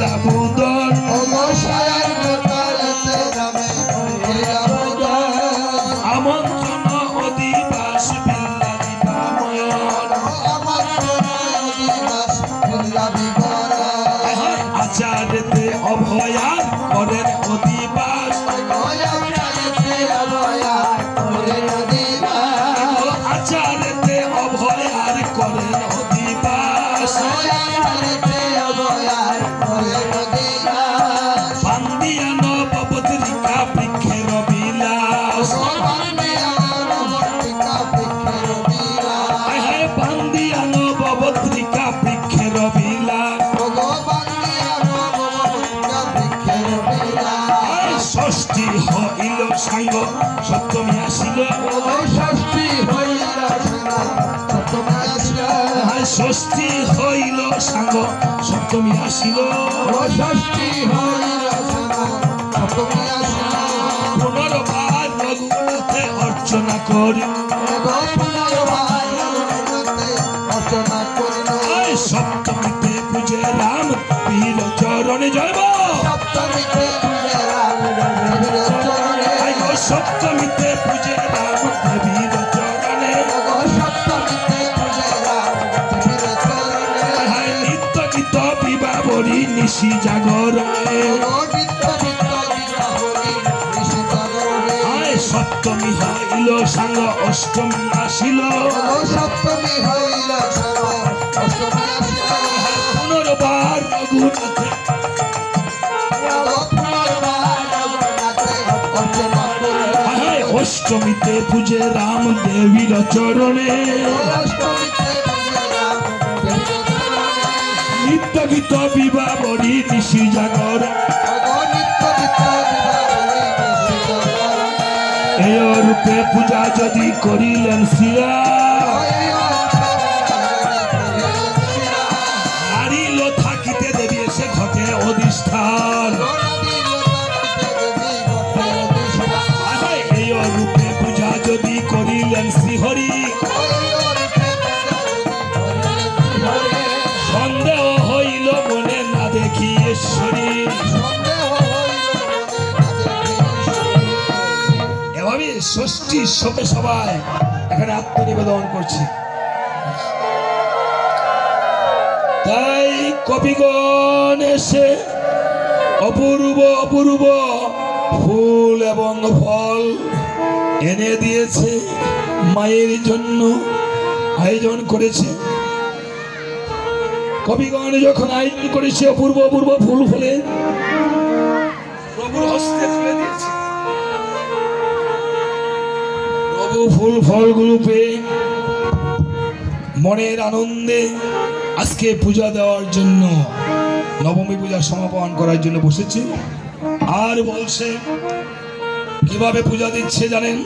দামোদর অবসায়ের গোপালেতে রামে হরিরামদন আমন্ত্রণ অধিবাস বিল্লাদি বাময়ন আমার অধিবাস বিল্লাদি বরা আচারেতে অভয়ার করেন অধিবাস। আচারেতে সাঙ্গ সপ্তমী আসিল। হায় ষষ্ঠী হইল সাঙ্গ সপ্তমী আসিল। পুনর্বার ঋষি জাগরণে হায় সপ্তমী হইল সাঙ্গ অষ্টমী আসিল। সপ্তমী হইল অষ্টমী পুনর্বার রঘুনাথে। অষ্টমীতে পূজে রাম দেবীর চরণে। ও নিত্য বিবাবরী নিশি জাগর এই রূপে পূজা যদি করিলেন শ্রীরা ষষ্ঠী সবে সবাই এখানে আত্মনিবেদন করছে। তাই কবিগণ এসে অপূর্ব অপূর্ব ফুল এবং ফল এনে দিয়েছে, মায়ের জন্য আয়োজন করেছে। কবিগণ যখন আয়োজন করেছে, অপূর্ব অপূর্ব ফুল ফলে প্রভুর হস্তে তুলে দিয়েছে। ফুল ফলগুলো পেয়ে মনের আনন্দে আজকে পূজা দেওয়ার জন্য, নবমী পূজার সমাপন করার জন্য বসেছে। আর বলছে, কীভাবে পূজা দিচ্ছে জানেন?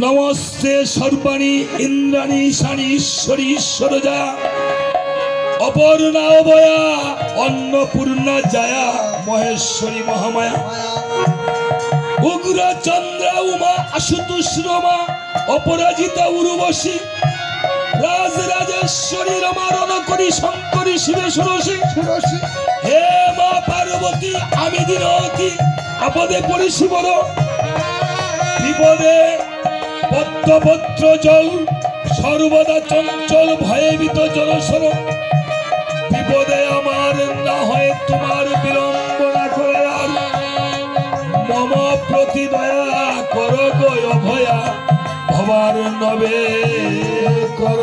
নমস্তে সর্বাণী ইন্দ্রাণী শাণী ঈশ্বরী ঈশ্বরজা, অপর্ণা অবয়া অন্নপূর্ণা জায়া, মহেশ্বরী মহামায়া। উগ্র চন্দ্র উমা আশুতোষ রমা অপরাজিতা উর্বশী রাজ রাজেশ্বরী রমা রণ করি শঙ্করী শিবে ষোড়শী। হে মা পার্বতী আমি দিনতি আপদে পড়েছি বড় বিপদে পত্রপত্র জল সর্বদা চঞ্চল ভয়ভীত জলসর বিপদে আমার না হয় তোমার বিড়ম্বনা প্রতি দয়া কর ভয়া ভবার নবে কর।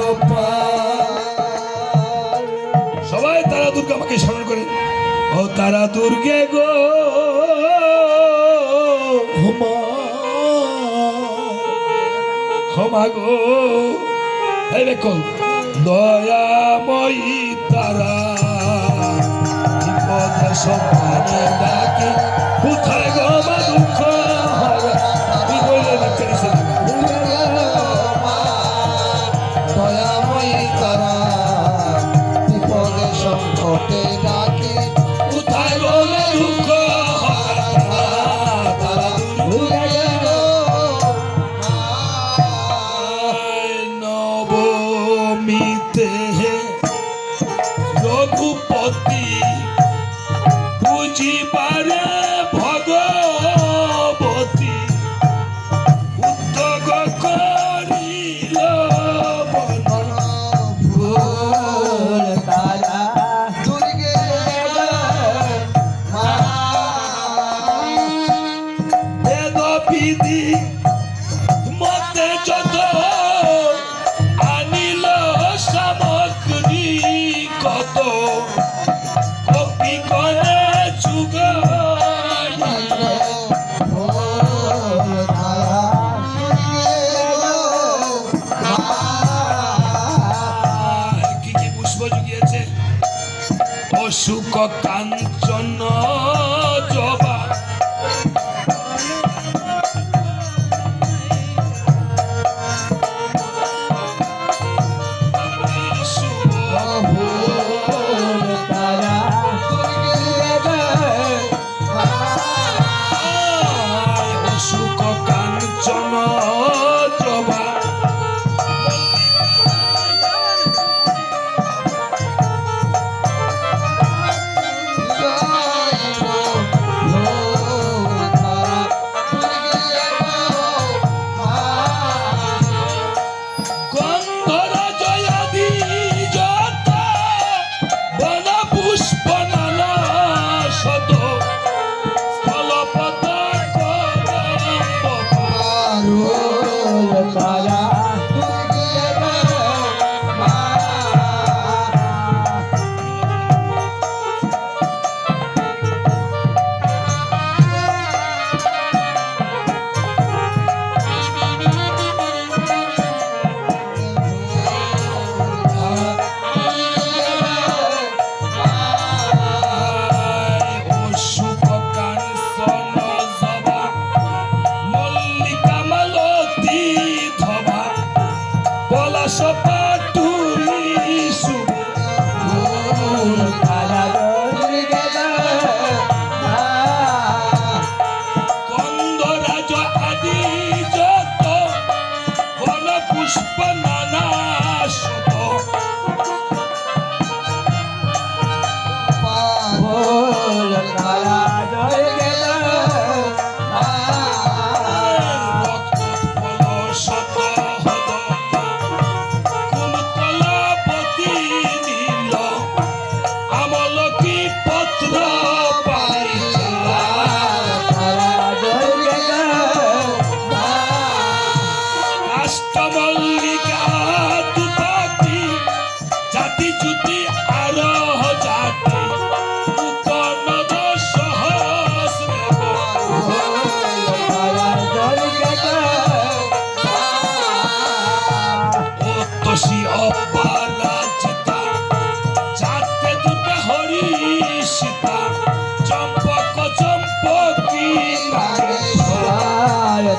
সবাই তারা দুর্গা আমাকে স্মরণ করে। ও তারা দুর্গে গো, হুমা। হমা গো। এই দেখো দয়াময়ী তারা, বিপদ সন্তানে ডাকে। কোথায় গো মা?